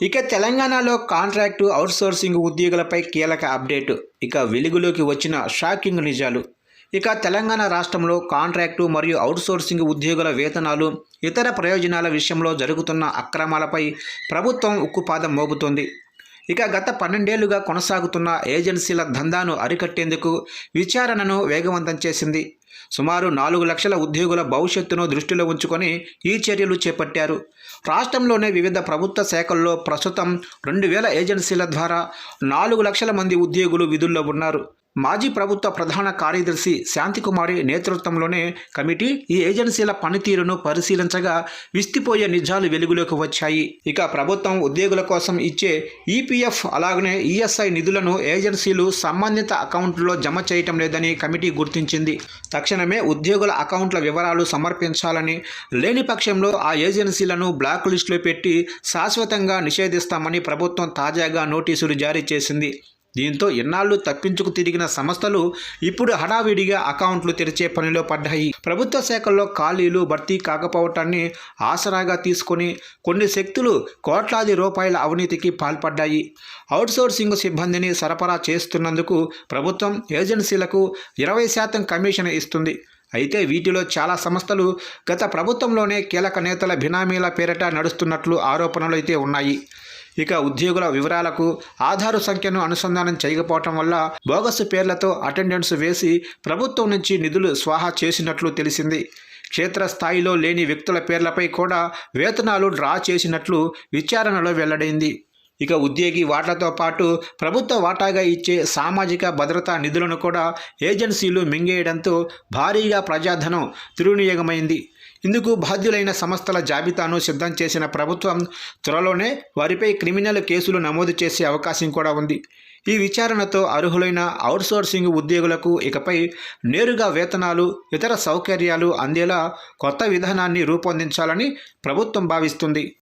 ఇక తెలంగాణలో contract outsourcing ఉద్యోగులపై కీలక అప్డేట్. ఇక వెలుగులోకి వచ్చిన షాకింగ్ నిజాలు. ఇక తెలంగాణ రాష్ట్రంలో కాంట్రాక్టు మరియు అవుట్సోర్సింగ్ ఉద్యోగుల వేతనాలు ఇతర ప్రయోజనాల విషయంలో జరుగుతున్న అక్రమాలపై ప్రభుత్వం ఉక్కుపాదం మోపుతోంది. ఇక గత పన్నెండేళ్ళుగా కొనసాగుతున్న ఏజెన్సీల దందాను అరికట్టేందుకు విచారణను వేగవంతం చేసింది సుమారు నాలుగు లక్షల ఉద్యోగుల భవిష్యత్తును దృష్టిలో ఉంచుకొని ఈ చర్యలు చేపట్టారు. రాష్ట్రంలోనే వివిధ ప్రభుత్వ శాఖల్లో ప్రస్తుతం రెండు వేల ఏజెన్సీల ద్వారా నాలుగు లక్షల మంది ఉద్యోగులు విధుల్లో ఉన్నారు. మాజీ ప్రభుత్వ ప్రధాన కార్యదర్శి శాంతికుమారి నేతృత్వంలోనే కమిటీ ఈ ఏజెన్సీల పనితీరును పరిశీలించగా విస్తిపోయే నిజాలు వెలుగులోకి వచ్చాయి. ఇక ప్రభుత్వం ఉద్యోగుల కోసం ఇచ్చే ఈపీఎఫ్ అలాగనే ఈఎస్ఐ నిధులను ఏజెన్సీలు సంబంధిత అకౌంట్లో జమ చేయటం లేదని కమిటీ గుర్తించింది. తక్షణమే ఉద్యోగుల అకౌంట్ల వివరాలు సమర్పించాలని లేని పక్షంలో ఆ ఏజెన్సీలను బ్లాక్ లిస్టులో పెట్టి శాశ్వతంగా నిషేధిస్తామని ప్రభుత్వం తాజాగా నోటీసులు జారీ చేసింది. దీంతో ఎన్నాళ్ళు తప్పించుకు తిరిగిన సంస్థలు ఇప్పుడు హడావిడిగా అకౌంట్లు తెరిచే పనిలో పడ్డాయి. ప్రభుత్వ శాఖల్లో ఖాళీలు భర్తీ కాకపోవటాన్ని ఆసరాగా తీసుకొని కొన్ని శక్తులు కోట్లాది రూపాయల అవినీతికి పాల్పడ్డాయి. అవుట్సోర్సింగ్ సిబ్బందిని సరఫరా చేస్తున్నందుకు ప్రభుత్వం ఏజెన్సీలకు ఇరవై శాతం కమిషన్ ఇస్తుంది. అయితే వీటిలో చాలా సంస్థలు గత ప్రభుత్వంలోనే కీలక నేతల బినామీల పేరిట నడుస్తున్నట్లు ఆరోపణలు అయితే ఉన్నాయి. ఇక ఉద్యోగుల వివరాలకు ఆధారు సంఖ్యను అనుసంధానం చేయకపోవటం వల్ల బోగస్ పేర్లతో అటెండెన్స్ వేసి ప్రభుత్వం నుంచి నిధులు స్వాహా చేసినట్లు తెలిసింది. క్షేత్రస్థాయిలో లేని వ్యక్తుల పేర్లపై కూడా వేతనాలు డ్రా చేసినట్లు విచారణలో వెల్లడైంది. ఇక ఉద్యోగి వాటాతో పాటు ప్రభుత్వ వాటాగా ఇచ్చే సామాజిక భద్రతా నిధులను కూడా ఏజెన్సీలు మింగేయడంతో భారీగా ప్రజాధనం దుర్వినియోగమైంది. ఇందుకు బాధ్యులైన సంస్థల జాబితాను సిద్ధం చేసిన ప్రభుత్వం త్వరలోనే వారిపై క్రిమినల్ కేసులు నమోదు చేసే అవకాశం కూడా ఉంది. ఈ విచారణతో అర్హులైన అవుట్సోర్సింగ్ ఉద్యోగులకు ఇకపై నేరుగా వేతనాలు ఇతర సౌకర్యాలు అందేలా కొత్త విధానాన్ని రూపొందించాలని ప్రభుత్వం భావిస్తుంది.